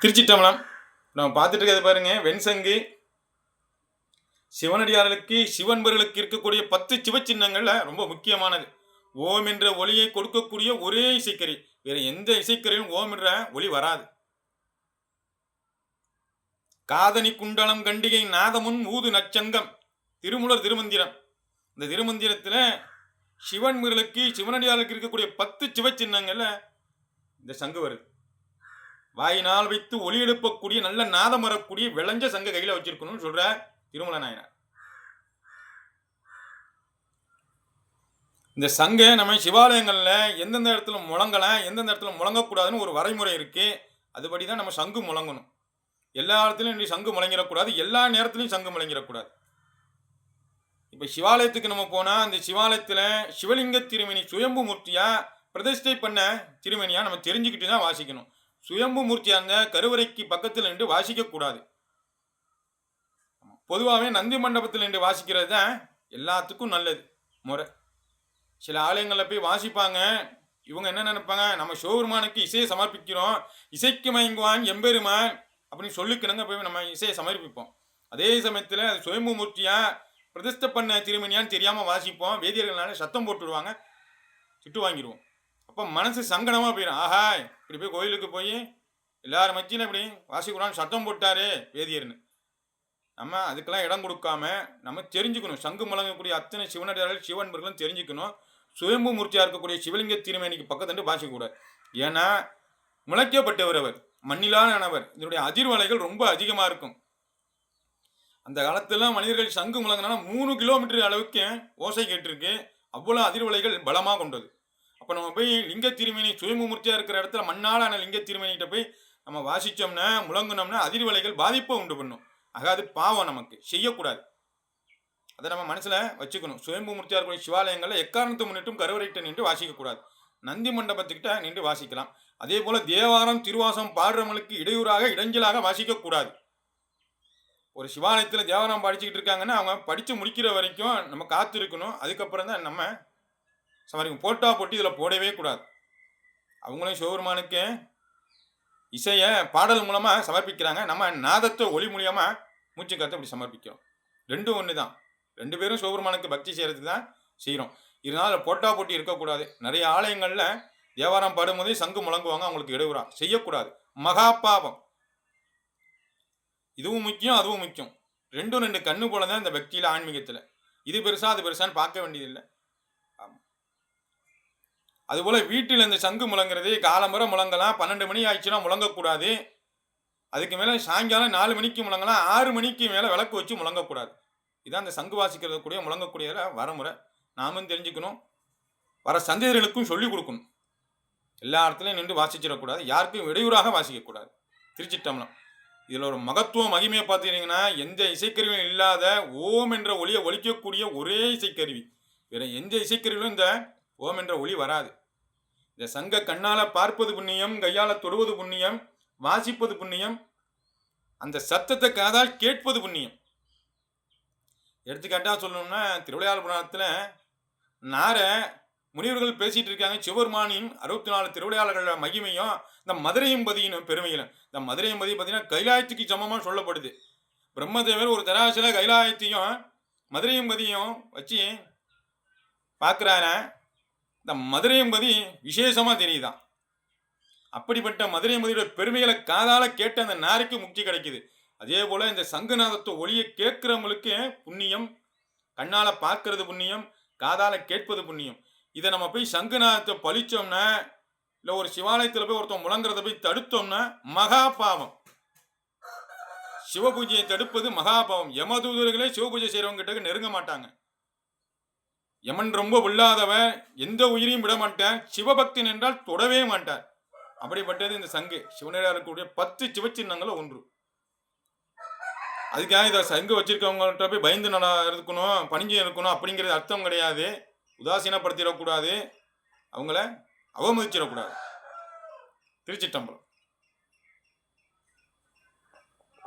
திருச்சிட்டம்பலம் நம்ம பார்த்துட்டு இருக்கிறது பாருங்க வெண்சங்கு. சிவனடியார்களுக்கு சிவன்பர்களுக்கு இருக்கக்கூடிய பத்து சிவச்சின்னங்கள்ல ரொம்ப முக்கியமானது. ஓம் என்ற ஒளியை கொடுக்கக்கூடிய ஒரே இசைக்கருவி வேற எந்த இசைக்கருவியும் ஓம் என்ற ஒளி வராது. காதனி குண்டலம் கண்டிகை நாதமுன் ஊது நச்சங்கம். திருமுலர் திருமந்திரம். இந்த திருமந்திரத்தில் சிவன்களுக்கு சிவனடியார்களுக்கு இருக்கக்கூடிய பத்து சிவச்சின்னங்கள்ல இந்த சங்கு வருது. வாயினால் வைத்து ஒளி எழுப்பக்கூடிய நல்ல நாதம் வரக்கூடிய விளைஞ்ச சங்க கையில வச்சிருக்கணும்னு சொல்ற திருமல நாயனார். இந்த சங்க நம்ம சிவாலயங்களில் எந்தெந்த இடத்துல முழங்கலாம் எந்தெந்த இடத்துல முழங்கக்கூடாதுன்னு ஒரு வரைமுறை இருக்கு. அதுபடி தான் நம்ம சங்கு முழங்கணும். எல்லா இடத்துலையும் நீ சங்கு முழங்கிடக்கூடாது எல்லா நேரத்துலையும் சங்கு முழங்கிடக்கூடாது. இப்போ சிவாலயத்துக்கு நம்ம போனால் அந்த சிவாலயத்தில் சிவலிங்க திருமணி சுயம்பு மூர்த்தியாக பிரதிஷ்டை பண்ண திருமணியாக நம்ம தெரிஞ்சுக்கிட்டு தான் வாசிக்கணும். சுயம்பு மூர்த்தி இருந்த கருவறைக்கு பக்கத்தில் நின்று வாசிக்கக்கூடாது பொதுவாகவே நந்தி மண்டபத்தில் நின்று வாசிக்கிறது தான் எல்லாத்துக்கும் நல்லது முறை. சில ஆலயங்களில் போய் வாசிப்பாங்க. இவங்க என்ன நினைப்பாங்க? நம்ம சிவபெருமானுக்கு இசையை சமர்ப்பிக்கிறோம். இசைக்கு மயங்குவான் எம்பெருமான் அப்படின்னு சொல்லிக்கணுங்க போய் நம்ம இசையை சமர்ப்பிப்போம். அதே சமயத்தில் அது சுயம்பு மூர்த்தியாக பிரதிஷ்ட பண்ண திருமணியான்னு தெரியாமல் வாசிப்போம். வேதியர்கள்னால சத்தம் போட்டுடுவாங்க திட்டு வாங்கிடுவோம். அப்போ மனசு சங்கடமாக போயிடும் ஆஹா இப்படி போய் கோயிலுக்கு போய் எல்லாரும் மத்தியில் இப்படி வாசிக்கூடான்னு சத்தம் போட்டாரே வேதியர்னு. நம்ம அதுக்கெல்லாம் இடம் கொடுக்காம நம்ம தெரிஞ்சுக்கணும். சங்கு முழங்கக்கூடிய அத்தனை சிவனடியார்கள் சிவன்பர்களும் தெரிஞ்சுக்கணும். சுயம்பு மூர்த்தியாக இருக்கக்கூடிய சிவலிங்க திருமேனிக்கு பக்கத்துட்டு வாசிக்கக்கூடாது ஏன்னா முளைக்கப்பட்டவர் அவர் மண்ணிலானவர். இதனுடைய அதிர்வலைகள் ரொம்ப அதிகமாக இருக்கும். அந்த காலத்துல மனிதர்கள் சங்கு முழங்கினா மூணு கிலோமீட்டர் அளவுக்கு ஓசை கேட்டிருக்கு. அவ்வளோ அதிர்வலைகள் பலமாக கொண்டது. அப்போ நம்ம போய் லிங்க திருமணி சுயமுமூர்த்தியாக இருக்கிற இடத்துல மண்ணாலான லிங்க திருமணிகிட்ட போய் நம்ம வாசித்தோம்னா முழங்கினோம்னா அதிர்வலைகள் பாதிப்பை உண்டு பண்ணும். அதாவது பாவம் நமக்கு. செய்யக்கூடாது. அதை நம்ம மனசில் வச்சுக்கணும். சுயம்பு மூர்த்தியாக இருக்கக்கூடிய சிவாலயங்களில் எக்காரணத்தை முன்னிட்டும் கருவறையிட்ட நின்று வாசிக்கக்கூடாது. நந்தி மண்டபத்துக்கிட்ட நின்று வாசிக்கலாம். அதே போல் தேவாரம் திருவாசம் பாடுறவங்களுக்கு இடையூறாக இடைஞ்சலாக வாசிக்கக்கூடாது. ஒரு சிவாலயத்தில் தேவாரம் படிச்சுக்கிட்டு இருக்காங்கன்னா அவங்க படித்து முடிக்கிற வரைக்கும் நம்ம காத்து இருக்கணும் அதுக்கப்புறம் தான் நம்ம சமரிக்கும் போட்டா போட்டு இதில் போடவே கூடாது. அவங்களும் சிவபெருமானுக்கு இசையை பாடல் மூலமாக சமர்ப்பிக்கிறாங்க. நம்ம நாதத்தை ஒளி மூலியமாக மூச்சு காத்து அப்படி சமர்ப்பிக்கிறோம். ரெண்டும் ஒன்று தான் ரெண்டு பேரும் சிவபெருமானுக்கு பக்தி செய்கிறதுக்கு தான் செய்கிறோம் இதனால் போட்டா போட்டி இருக்கக்கூடாது. நிறைய ஆலயங்களில் தேவாரம் பாடும்போதே சங்கு முழங்குவாங்க அவங்களுக்கு இடையூறா. செய்யக்கூடாது. மகா பாவம் இதுவும் முக்கியம் அதுவும் முக்கியம். ரெண்டும் ரெண்டு கண்ணு போல தான் இந்த பக்தியில் ஆன்மீகத்தில். இது பெருசாக அது பெருசான்னு பார்க்க வேண்டியதில்லை. அதுபோல் வீட்டில் இந்த சங்கு முழங்குறது காலம்புற முழங்கலாம் பன்னெண்டு மணி ஆயிடுச்சுன்னா முழங்கக்கூடாது. அதுக்கு மேலே சாயங்காலம் நாலு மணிக்கு முழங்கலாம் ஆறு மணிக்கு மேலே விளக்கு வச்சு முழங்கக்கூடாது. இதான் அந்த சங்கு வாசிக்கிறது கூடிய முழங்கக்கூடிய வரமுறை. நாமும் தெரிஞ்சுக்கணும். வர சந்தேகர்களுக்கும் சொல்லிக் கொடுக்கணும். எல்லா இடத்துலையும் நின்று வாசிச்சிடக்கூடாது. யாருக்கும் இடையூறாக வாசிக்கக்கூடாது. திருச்சிட்டம்பலம் இதில் ஒரு மகத்துவம் மகிமையை பார்த்துக்கிட்டிங்கன்னா எந்த இசைக்கருவியும் இல்லாத ஓம் என்ற ஒளியை ஒழிக்கக்கூடிய ஒரே இசைக்கருவி. வேற எந்த இசைக்கருவியும் இந்த ஓம் என்ற ஒளி வராது. இந்த சங்க கண்ணால் பார்ப்பது புண்ணியம் கையால் தொடுவது புண்ணியம் வாசிப்பது புண்ணியம் அந்த சத்தத்தை காதால் கேட்பது புண்ணியம். எடுத்துக்காட்டாக சொல்லணும்னா திருவிளையாடல் புராணத்தில் நாரை முனிவர்கள் பேசிட்டு இருக்காங்க. சிவருமானின் அறுபத்தி நாலு திருவிளையாளர்கள மகிமையும் இந்த மதுரையம்பதியின் பெருமையிலும் இந்த பதியும் பார்த்தீங்கன்னா கைலாயத்துக்கு சமமாக சொல்லப்படுது. பிரம்மதேவர் ஒரு தராசில கைலாயத்தையும் மதுரையும் பதியும் வச்சு பார்க்குறாரு இந்த மதுரையம்பதி விசேஷமாக தெரியுதான் அப்படிப்பட்ட மதுரையம்பதியோட பெருமைகளை காதால் கேட்ட அந்த நாரைக்கு முக்தி கிடைக்குது. அதே போல் இந்த சங்குநாதத்தை ஒளியை கேட்குறவங்களுக்கு புண்ணியம் கண்ணால் பார்க்கறது புண்ணியம் காதால் கேட்பது புண்ணியம். இதை நம்ம போய் சங்குநாதத்தை பழிச்சோம்னா இல்லை ஒரு சிவாலயத்தில் போய் ஒருத்தன் முழங்குறத போய் தடுத்தோம்னா மகா பாவம். சிவபூஜையை தடுப்பது மகாபாவம் யமதூதர்களே சிவபூஜை செய்கிறவங்க கிட்ட நெருங்க மாட்டாங்க. யமன் ரொம்ப உள்ளாதவன் எந்த உயிரையும் விட மாட்டேன் சிவபக்தன் என்றால் தொடவே மாட்டார் அப்படிப்பட்டது இந்த சங்கு. சிவனடியாக இருக்கக்கூடிய பத்து சிவச்சின்னங்கள ஒன்று. அதுக்காக இதை சங்கு வச்சிருக்கவங்கள்ட்ட போய் பயந்து நட இருக்கணும் பணிஞ்சு இருக்கணும் அப்படிங்கிறது அர்த்தம் கிடையாது. உதாசீனப்படுத்திடக்கூடாது. அவங்கள அவமதிச்சிடக்கூடாது. திருச்சிட்டம்பலம்.